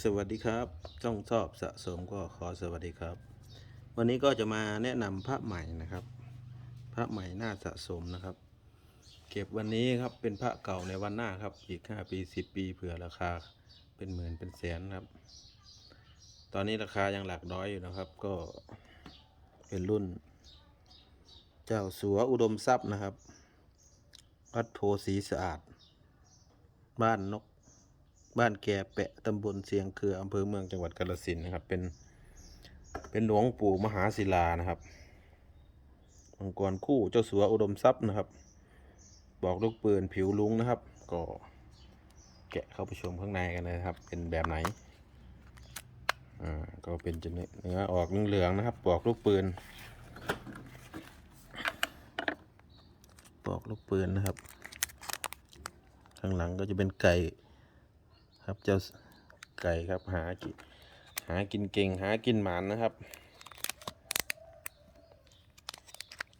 สวัสดีครับจ้องชอบสะสมก็ขอสวัสดีครับ วันนี้ก็จะมาแนะนำพระใหม่นะครับ พระใหม่น่าสะสมนะครับ เก็บวันนี้ครับเป็นพระเก่าในวันหน้าครับ อีก5ปี10ปีเผื่อราคาเป็นหมื่นเป็นแสนครับ ตอนนี้ราคายังหลักร้อยอยู่นะครับ ก็เป็นรุ่น เจ้าสัวอุดมทรัพย์นะครับวัดโพสีสะอาด บ้านนก บ้านแกแปะตำบลเสียงเคืออำเภอเมืองจังหวัดกาฬสินธุ์นะครับเป็นเป็นหลวงปู่มหาศิลานะครับมังกรคู่เจ้าสัวอุดมทรัพย์นะครับ บอกลูกปืนผิวลุงนะครับ ก็แกะเข้าไปชมข้างในกันนะครับ เป็นแบบไหนอ่าก็เป็นจะเนื้อเนื้อออกเหลืองๆนะครับบอกลูกปืนบอกลูกปืนนะครับ ข้างหลังก็จะเป็นไก่ ครับเจ้าไก่ครับหากินหากินเก่งหากินหมานนะครับ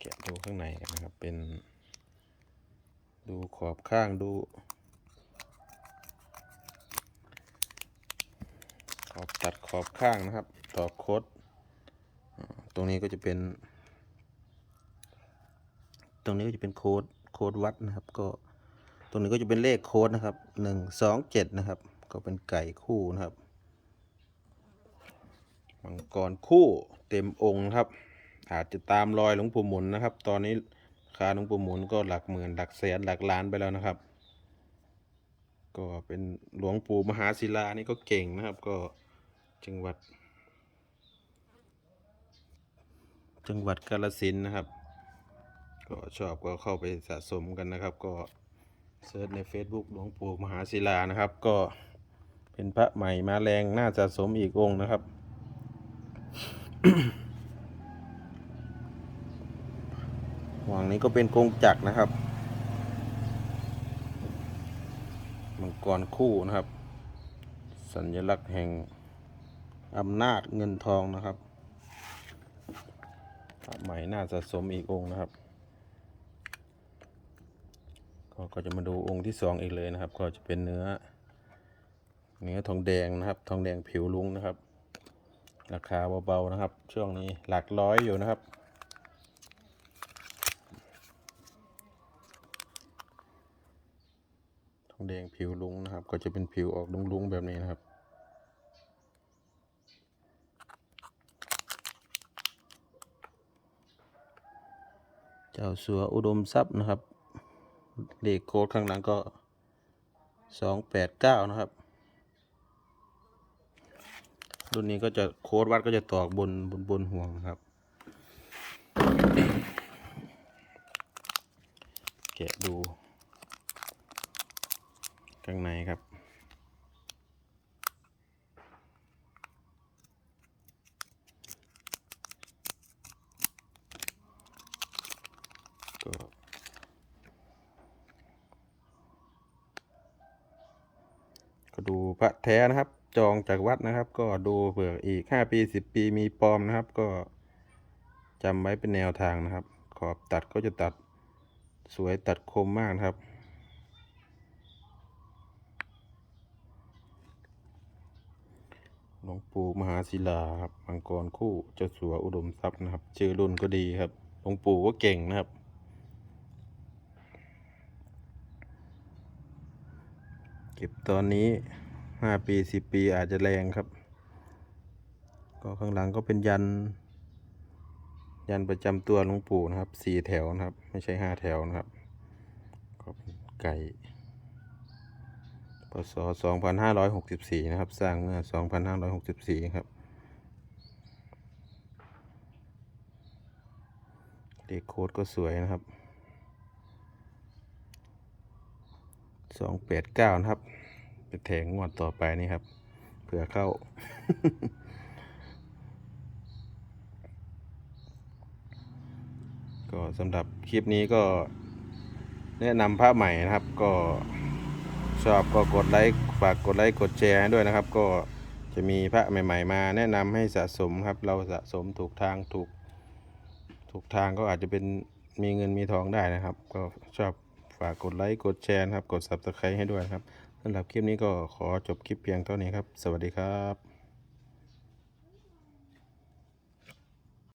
แกะดูข้างในกันนะครับเป็น ดูขอบข้างดู ขอบตัดขอบข้างนะครับต่อโคดตรงนี้ก็จะเป็น ตรงนี้ก็จะเป็นโค้ดโค้ดวัดนะครับ ก็ตรงนี้ก็จะเป็นเลขโค้ดนะครับหนึ่งสองเจ็ดนะครับ ก็เป็นไก่คู่นะครับ มังกรคู่เต็มองค์นะครับ อาจจะตามรอยหลวงปู่หมุนนะครับ ตอนนี้ราคาหลวงปู่หมุนก็หลักหมื่นหลักแสนหลักล้านไปแล้วนะครับ ก็เป็นหลวงปู่มหาศิลานี่ก็เก่งนะครับ ก็จังหวัด จังหวัดกาฬสินนะครับ ก็ชอบก็เข้าไปสะสมกันนะครับ ก็เซิร์ชใน Facebook หลวงปู่มหาศิลานะครับก็ เป็นพระใหม่มาแรงน่าสะสมอีกองค์นะครับห่วงนี้ก็เป็นกงจักรนะครับ มังกรคู่นะครับ สัญลักษณ์แห่งอำนาจเงินทองนะครับพระใหม่น่าสะสมอีกองค์นะครับก็จะมาดูองค์ที่สองอีกเลยนะครับ ก็จะเป็นเนื้อ เนื้อทองแดงนะครับ ทองแดงผิวลุงนะครับ ราคาเบาๆนะครับ ช่วงนี้หลักร้อยอยู่นะครับ ทองแดงผิวลุงนะครับ ก็จะเป็นผิวออกลุงๆแบบนี้นะครับเจ้าสัวอุดมทรัพย์นะครับ เลขโค้ดข้างหลังก็สองแปดเก้านะครับ รุ่นนี้ก็จะโค้ดวัดก็จะตอกบนบนบนห่วงนะครับ แกะดู ข้างในครับก็ก็ดูพระแท้นะครับ จองจากวัดนะครับ ก็ดูเผื่ออีกห้าปีสิบปีมีปลอมนะครับ ก็จำไว้เป็นแนวทางนะครับ ขอบตัดก็จะตัดสวยตัดคมมากนะครับ หลวงปู่มหาศิลาครับมังกรคู่เจ้าสัวอุดมทรัพย์นะครับชื่อรุ่นก็ดีครับ หลวงปู่ก็เก่งนะครับเก็บตอนนี้ ห้าปีสิบปีอาจจะแรงครับ ก็ข้างหลังก็เป็นยัน ยันประจำตัวหลวงปู่นะครับสี่แถวนะครับ ไม่ใช่ห้าแถวนะครับ ก็เป็นไก่พศสองพันห้าร้อยหกสิบสี่นะครับ สร้างเมื่อสองพันห้าร้อยหกสิบสี่ครับเลขโค้ดก็สวยนะครับสองแปดเก้านะครับ เป็นแถงงวดต่อไปนี่ครับเผื่อเข้า ก็สำหรับคลิปนี้ก็แนะนำพระใหม่นะครับ ก็ชอบก็กดไลค์ฝากกดไลค์กดแชร์ให้ด้วยนะครับ ก็จะมีพระใหม่ ๆ มา แนะนำให้สะสมครับ เราสะสมถูกทางถูกถูกทางก็อาจจะเป็นมีเงินมีทองได้นะครับ ก็ชอบฝากกดไลค์กดแชร์ครับ กด subscribe ให้ด้วยครับ สำหรับคลิปนี้ก็ขอจบคลิปเพียงเท่านี้ครับ สวัสดีครับ